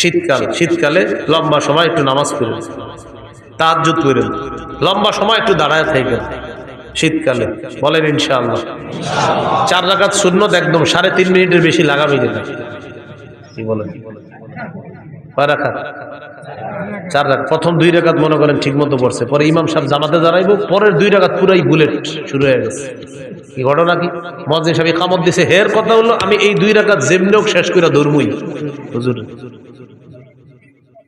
শীতকাল, শীতকালে লম্বা সময় একটু নামাজ পড়েন, তাহাজ্জুদ করেন, লম্বা সময় একটু দাঁড়ায় থাকেন, শীতকালে, বলেন ইনশাআল্লাহ। চার রাকাত শূন্যত একদম সাড়ে তিন মিনিটের বেশি লাগাবি না কি বলেন? চার রাকাত। প্রথম দুই রাকাত মনে করেন ঠিক মতো পড়ছে, পরে ইমাম সাহেব জামাতে দাঁড়াইবো, পরের দুই রাকাত পুরাই বুলেট শুরু হয়ে গেছে। কি ঘটনা কি? মজিদ সাহেব কামত দিছে, হের কথা হলো আমি এই দুই রাকাত যেমনি শেষ করে ধর্মই। হুজুর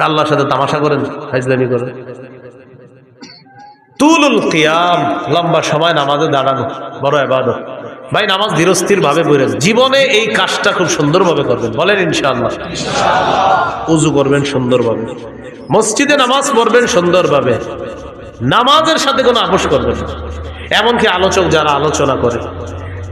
আল্লাহর সাথে তামাশা করেন হাজলামি করেন। তুলুল কিয়াম, লম্বা সময় নামাজে দাঁড়ানো, বড় এবাদত ভাই, নামাজ ধীরস্থির ভাবে পড়েন। জীবনে এই কাজটা খুব সুন্দরভাবে করবেন। বলেন ইনশাআল্লাহ। উজু করবেন সুন্দরভাবে। মসজিদে নামাজ পড়বেন সুন্দরভাবে। নামাজের সাথে কোনো আপোষ করবেন। এমনকি আলোচক যারা আলোচনা করে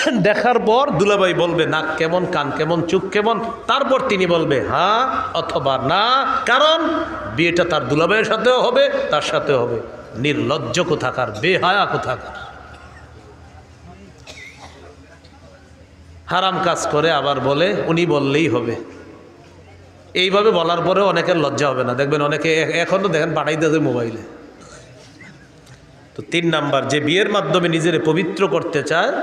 দেখার পর দুলাভাই বলবে, নাক কেমন, কান কেমন চুপ কেমন? তারপর তিনি বলবে হ্যাঁ অথবা না। কারণ বিয়েটা তার দুলাভাইয়ের সাথেও হবে, তার সাথেও হবে। নির্লজ্জ কোথাকার, বেহায়া কোথাকার। হারাম কাজ করে আবার বলে, উনি বললেই হবে। এইভাবে বলার পরেও অনেকের লজ্জা হবে না। দেখবেন অনেকে এখনও দেখেন পাঠাইতেছে মোবাইলে। তো তিন নাম্বার, যে বিয়ের মাধ্যমে নিজের পবিত্র করতে চায়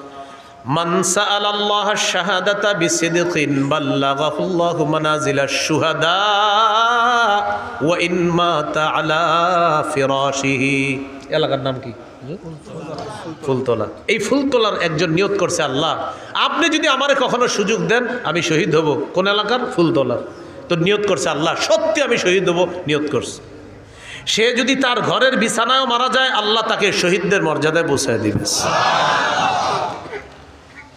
من سأل الله الشهادة بصدق بلغه الله منازل الشهداء وإن مات على فراشه এলাকার নাম কি ফুলতলা এই ফুলতলার একজন নিয়ত করছে আল্লাহ আপনি যদি আমারে কখনো সুযোগ দেন আমি শহীদ হব কোন এলাকার ফুলতলার তো নিয়ত করছে আল্লাহ সত্যি আমি শহীদ হব নিয়ত করছে সে যদি তার ঘরের বিছানায় মারা যায় আল্লাহ তাকে শহীদদের মর্যাদায় পৌঁছায় দিবে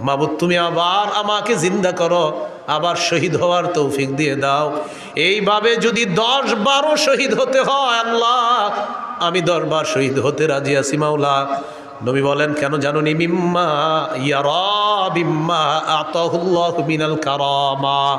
মাবুদ, তুমি আবার আমাকে জিন্দা করো, আবার শহীদ হওয়ার তৌফিক দিয়ে দাও। এইভাবে যদি দশ বারো শহীদ হতে হয়, আল্লাহ, আমি দরবার শহীদ হতে রাজি আছি, মাওলা। নবী বলেন, কেন জানো নি? মিম্মা ইয়ার, বিম্মা আতহুল্লাহ মিনাল কারামা।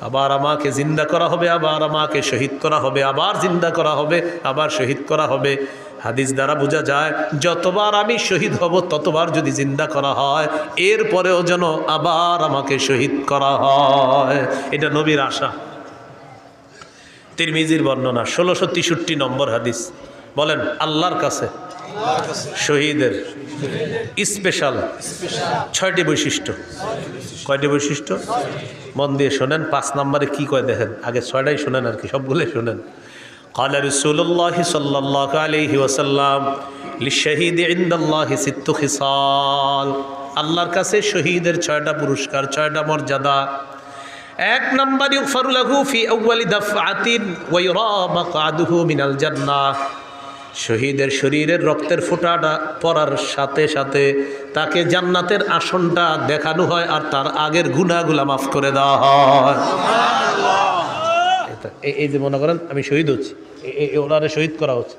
আবার আমাকে জিন্দা করা হবে, আবার আমাকে শহীদ করা হবে, আবার জিন্দা করা হবে, আবার শহীদ করা হবে। হাদিস দ্বারা বোঝা যায়, যতবার আমি শহীদ হব, ততবার যদি জিন্দা করা হয়, এরপরেও যেন আবার আমাকে শহীদ করা হয়। এটা নবীর আশা। তিরমিজির বর্ণনা, ষোলোশো তেষট্টি নম্বর হাদিস। বলেন, আল্লাহর কাছে, শহীদের স্পেশাল ছয়টি বৈশিষ্ট্য কয়টি বৈশিষ্ট্য মন দিয়ে শোনেন পাঁচ নম্বরে কি কয় দেখেন আগে ছয়টাই শোনেন আর কি সবগুলোই শোনেন قال رسول الله صلى الله عليه وسلم للشهيد عند الله ست خصال আল্লাহর কাছে শহীদের ছয়টা পুরস্কার ছয়টা মর্যাদা এক নম্বর ইউফারু লাহু ফি আউয়ালি দাফআতিন ওয়া ইউরা মাকআদুহু মিনাল জান্নাহ শহীদের শরীরের রক্তের ফোঁটাটা পড়ার সাথে সাথে তাকে জান্নাতের আসনটা দেখানো হয় আর তার আগের গুনাহগুলা মাফ করে দেওয়া হয়। এই- যে মনে করেন, আমি শহীদ হচ্ছি। ওনারে শহীদ করা হচ্ছে।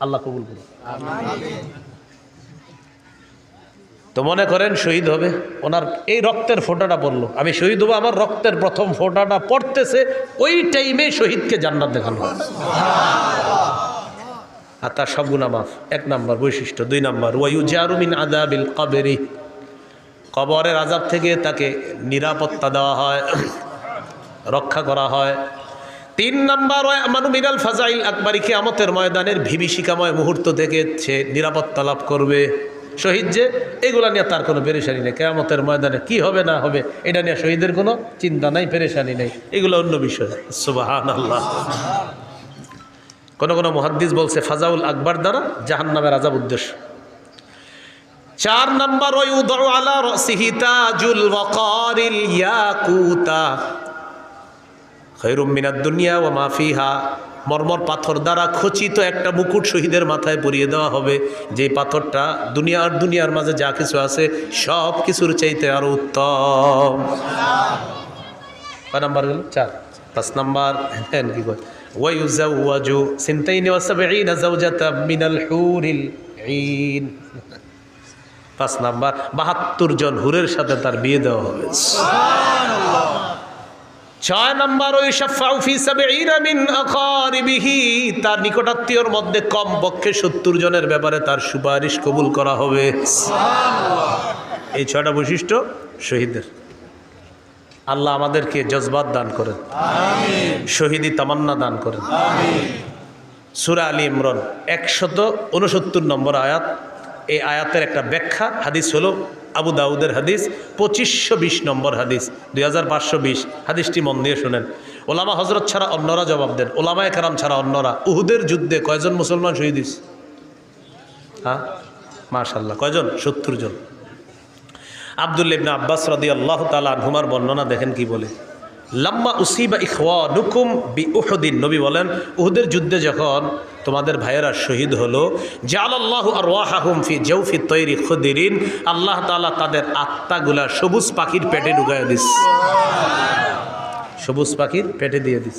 আল্লাহ কবুল করুন। তো মনে করেন শহীদ হবে, ওনার এই রক্তের ফোঁটাটা পড়ল। আমি শহীদ হব, আমার রক্তের প্রথম ফোঁটাটা পড়তেছে, ওই টাইমে শহীদকে জান্নাত দেখানো হয়। আর তার সব গুণা মাফ। এক নম্বর বৈশিষ্ট্য। দুই নাম্বার ওয়াইউ জারুমিন আদাবিল কবেরি। কবরের আজাব থেকে তাকে নিরাপত্তা দেওয়া হয়, রক্ষা করা হয়। তিন নাম্বার আমানু মিনাল ফাজাইল আকবরী, কিয়ামতের ময়দানের ভিবিষিকাময় মুহূর্ত থেকে সে নিরাপত্তা লাভ করবে। শহীদ যে, এগুলা নিয়ে তার কোনো পেরেশানি নেই। কেয়ামতের ময়দানে কি হবে না হবে, এটা নিয়ে শহীদের কোনো চিন্তা নাই, পেরেশানি নেই। এগুলো অন্য বিষয়। সুবাহান আল্লাহ কোন কোনো মহাদ্দিস বলছে, ফাজাউল আকবর দ্বারা জাহান নামের আজাব উদ্দেশ্য। চার নম্বর ওই উদর তাজুল ওয়াকারিল ইয়াকুতা। দুনিয়া ও মাফিহা মর্মর পাথর দ্বারা খচিত একটা মুকুট শহীদের মাথায় পরিয়ে দেওয়া হবে। যে পাথরটা দুনিয়া আর দুনিয়ার মাঝে যা কিছু আছে, সব কিছুর চাইতে আরও উত্তম। কয় নাম্বার চার। পাঁচ নাম্বার হ্যাঁ কি কয়? ওয়াইউজাওয়াজু সিনতাইনি ওয়া সাবঈনা যাওজাতা মিনাল হুরিল ঈন পাঁচ নাম্বার, বাহাত্তর জন হুরের সাথে তার বিয়ে দেওয়া হবে। ছয় নম্বর, ওই তার নিকটাত্মীয়র মধ্যে কম পক্ষে সত্তর জনের ব্যাপারে তার সুপারিশ কবুল করা হবে। এই ছয়টা বৈশিষ্ট্য শহীদের আল্লাহ আমাদেরকে জজবাত দান করেন। শহীদি তামান্না দান করেন। সুরা আলী ইমরান একশত উনসত্তর নম্বর আয়াত। এই আয়াতের একটা ব্যাখ্যা হাদিস হলো আবু দাউদের হাদিস পঁচিশশো বিশ নম্বর হাদিস দুই হাজার পাঁচশো বিশ। হাদিসটি মন দিয়ে শোনেন। ওলামা হজরত ছাড়া অন্যরা জবাব দেন। ওলামা একরাম ছাড়া অন্যরা। উহুদের যুদ্ধে কয়জন মুসলমান শহীদ? হ্যাঁ? মাশাল্লাহ কয়জন? সত্তর জন। আবদুল্লা ইবনে আব্বাস রদি আল্লাহ তালা আনহুমার বর্ণনা দেখেন কি বলে? লাম্মা উসিবা ইখওয়া নুকুম বি উহুদিন নবী বলেন, উহুদের যুদ্ধে যখন তোমাদের ভাইয়েরা শহীদ হলো জাল আল্লাহ আর ওয়াহাহুম ফি জৌফি তৈরি খুদিরিন, আল্লাহ তালা তাদের আত্মাগুলা সবুজ পাখির পেটে ঢুকায় দিস। সবুজ পাখির পেটে দিয়ে দিস।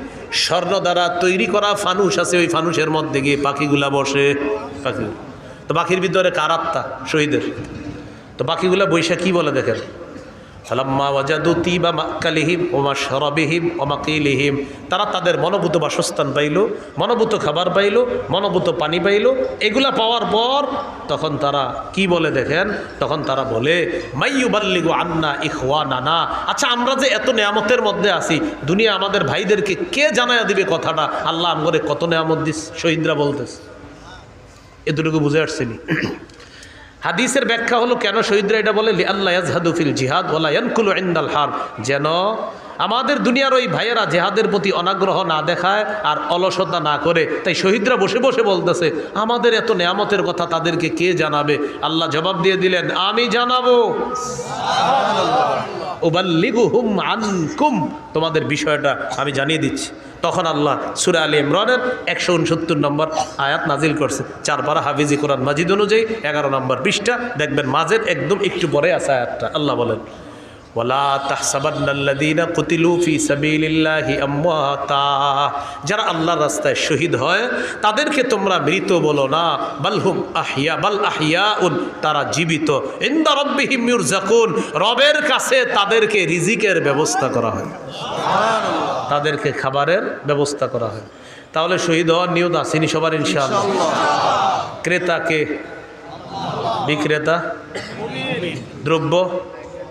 স্বর্ণ দ্বারা তৈরি করা ফানুষ আছে, ওই ফানুষের মধ্যে গিয়ে পাখিগুলা বসে। পাখি তো পাখির ভিতরে কার আত্মা? শহীদের। তো পাখিগুলা বৈশাখ কি বলে দেখেন। ওয়াজাদু ওমা তারা তাদের মনোভূত বাসস্থান পাইল, মনোভূত খাবার পাইল, মনোভূত পানি পাইল। এগুলা পাওয়ার পর তখন তারা কি বলে দেখেন? তখন তারা বলে মাইয়ুবাল্লিগু আন্না ইখওয়া নানা আচ্ছা আমরা যে এত নেয়ামতের মধ্যে আছি, দুনিয়া আমাদের ভাইদেরকে কে জানায়া দিবে কথাটা? আল্লাহ আমগরে কত নেয়ামত দিস? শহীদরা বলতেছে। এতটুকু বুঝে আসছিনি। হাদিসের ব্যাখ্যা হলো, কেন শহীদরা এটা বলে আল্লাহ ইয়াজহাদুফিল জিহাদ ওলা ইয়ানকুল ইন্দাল হার যেন আমাদের দুনিয়ার ওই ভাইয়েরা জেহাদের প্রতি অনাগ্রহ না দেখায় আর অলসতা না করে। তাই শহীদরা বসে বসে বলতেছে, আমাদের এত নেয়ামতের কথা তাদেরকে কে জানাবে? আল্লাহ জবাব দিয়ে দিলেন, আমি জানাব। আনকুম। তোমাদের বিষয়টা আমি জানিয়ে দিচ্ছি। তখন আল্লাহ সুরা আলী ইমরানের একশো উনসত্তর নম্বর আয়াত নাজিল করছে। চার পারা হাফিজি কোরআন মাজিদ অনুযায়ী এগারো নম্বর পৃষ্ঠা। দেখবেন মাঝের একদম একটু পরে আছে আয়াতটা। আল্লাহ বলেন ওয়ালা তাহসাবান্নাল্লাযীনা কুতিলু ফি সাবিলিল্লাহি আমওয়াতা। যারা আল্লাহর রাস্তায় শহীদ হয় তাদেরকে তোমরা মৃত বলো না। বালহুম আহিয়া বাল আহিয়াউন তারা জীবিত। ইনদা রাব্বিহিম ইউরজাকুন রবের কাছে তাদেরকে রিজিকের ব্যবস্থা করা হয়। তাদেরকে খাবারের ব্যবস্থা করা হয়। তাহলে শহীদ হওয়ার নিয়ত আসেনি সবার ইনশাআল্লাহ। ক্রেতাকে বিক্রেতা। দ্রব্য।